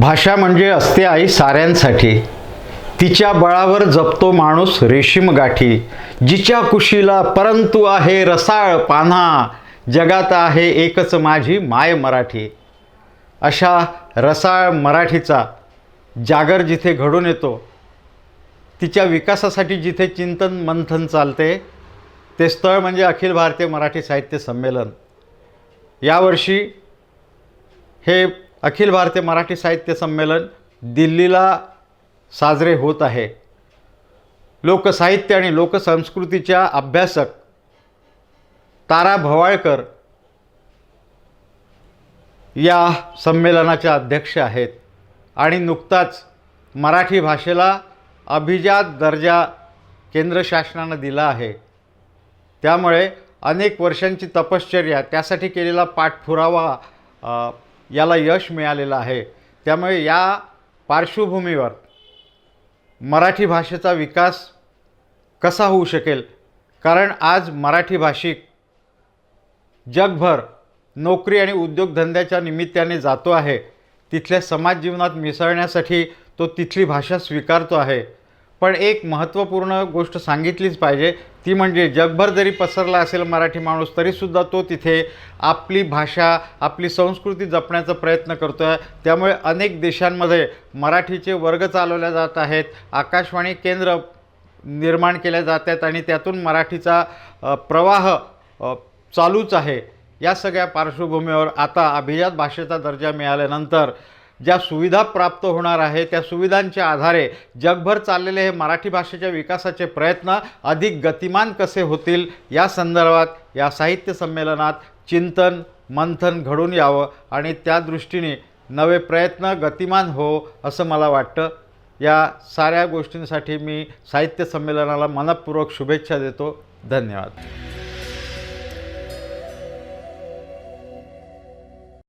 भाषा म्हणजे असते आई साऱ्यांसाठी. तिच्या बळावर जपतो माणूस रेशीम गाठी. जिच्या कुशीला परंतु आहे रसाळ पान्हा. जगात आहे एकच माझी माय मराठी. अशा रसाळ मराठीचा जागर जिथे घडून येतो तिच्या विकासासाठी जिथे चिंतन मंथन चालते ते स्थळ म्हणजे अखिल भारतीय मराठी साहित्य संमेलन. यावर्षी हे अखिल भारतीय मराठी साहित्य संमेलन दिल्लीला साजरे होत आहे. लोकसाहित्य आणि लोकसंस्कृतीच्या अभ्यासक तारा भवाळकर या संमेलनाच्या अध्यक्ष आहेत आणि नुकताच मराठी भाषेला अभिजात दर्जा केंद्र शासनानं दिला आहे. त्यामुळे अनेक वर्षांची तपश्चर्या त्यासाठी केलेला पाठपुरावा याला यश मिळालेलं आहे. त्यामुळे या पार्श्वभूमीवर मराठी भाषेचा विकास कसा होऊ शकेल? कारण आज मराठी भाषिक जगभर नोकरी आणि उद्योगधंद्याच्या निमित्ताने जातो आहे. तिथल्या समाज जीवनात मिसळण्यासाठी तो तिथली भाषा स्वीकारतो आहे. पण एक महत्त्वपूर्ण गोष्ट सांगितलीच पाहिजे. ती म्हणजे जगभर जरी पसरला असेल मराठी माणूस तरीसुद्धा तो तिथे आपली भाषा आपली संस्कृती जपण्याचा प्रयत्न करतो आहे त्यामुळे अनेक देशांमध्ये मराठीचे वर्ग चालवल्या जात आहेत. आकाशवाणी केंद्र निर्माण केल्या जात आहेत आणि त्यातून मराठीचा प्रवाह चालूच आहे. या सगळ्या पार्श्वभूमीवर आता अभिजात भाषेचा दर्जा मिळाल्यानंतर ज्या सुविधा प्राप्त होणार आहे त्या सुविधांच्या आधारे जगभर चाललेले हे मराठी भाषेच्या विकासाचे प्रयत्न अधिक गतिमान कसे होतील या संदर्भात या साहित्य संमेलनात चिंतन मंथन घडून यावं आणि त्या दृष्टीने नवे प्रयत्न गतिमान हो असं मला वाटतं. या साऱ्या गोष्टींसाठी मी साहित्य संमेलनाला मनपूर्वक शुभेच्छा देतो. धन्यवाद.